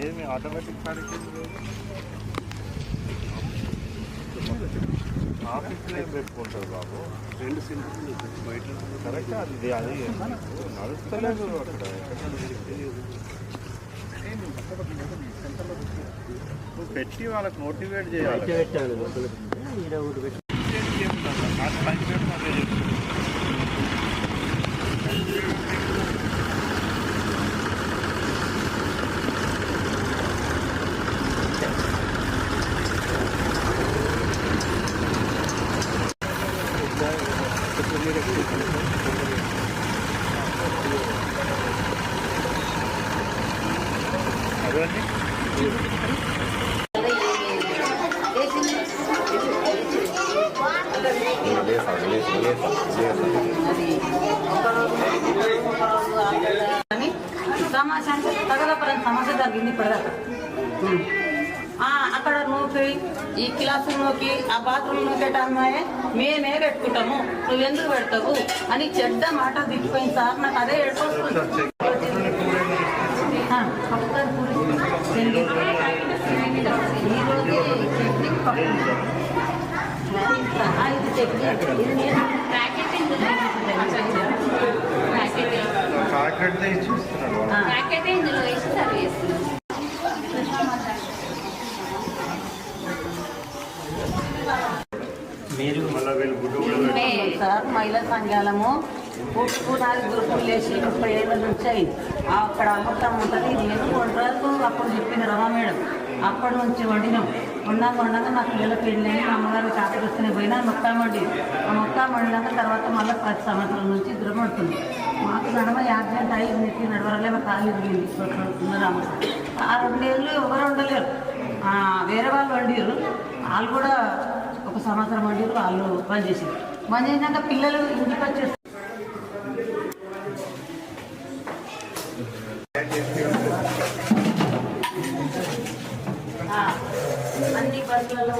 ఏమి ఆటోమేటిక్ ఆఫీస్లో ఏం పెట్టుకుంటారు బాబు? రెండు సెంటర్లు బయట కరెక్ట్ అది అది నడుస్తలేదు అక్కడ. పెట్టి వాళ్ళకి మోటివేట్ చేయాలి. పెట్టాడు ఈడ ఊరు పెట్టి నాకు మంచి పేరు నాకే చెప్పు. అదేంటి అని సమస్య అంటే తగదపరని సమస్య జరిగింది ఇప్పటిదాకా ఆ, అక్కడ నూకి ఈ క్లాసు నూకి ఆ బాత్రూమ్ నూకేట అమ్మాయి మేమే పెట్టుకుంటాము. నువ్వు ఎందుకు పెడతావు? అని చెడ్డ మాట దిగిపోయింది సార్. నాకు అదే పూరి. తిండి. ఈరోజు చట్నీ పప్పు. ఆ, ఇది చట్నీ ఇది నేను ప్యాకెట్ ఇందులో ప్యాకెట్ కాకినాడ చూస్తున్నాడు ఆ. ప్యాకెట్ ఇందులో వేసి సర్వ్ చేస్తున్నాం మీరు సార్ మహిళా సంఘాలము పునాది గ్రూపులు వేసి ముప్పై ఏళ్ళ నుంచి అయింది అక్కడ అమ్మకం ఉంటుంది. నేను వంటలకు అప్పుడు చెప్పింది రమా మేడం. అప్పటి నుంచి వండినాం. వండాక వండాక నా పిల్లల పెళ్ళి మా అమ్మగారు కాకరిస్తూనే పోయినా మొత్తం వండి. ఆ మొత్తం వండినాక తర్వాత మళ్ళీ ప్రతి సంవత్సరం నుంచి ఇద్దరం వండుతుంది మాకు నడమ యాక్సిడెంట్ అయ్యి నెత్తి నడవరలే మా కాలు ఇరిగింది ఆ రెండేళ్ళు ఎవరు ఉండలేరు వేరే వాళ్ళు వండిరు వాళ్ళు కూడా ఒక సంవత్సరం వంటి వాళ్ళు పనిచేసారు పనిచేసినాక పిల్లలు ఇంటికి వచ్చేసి అన్ని బస్సులలో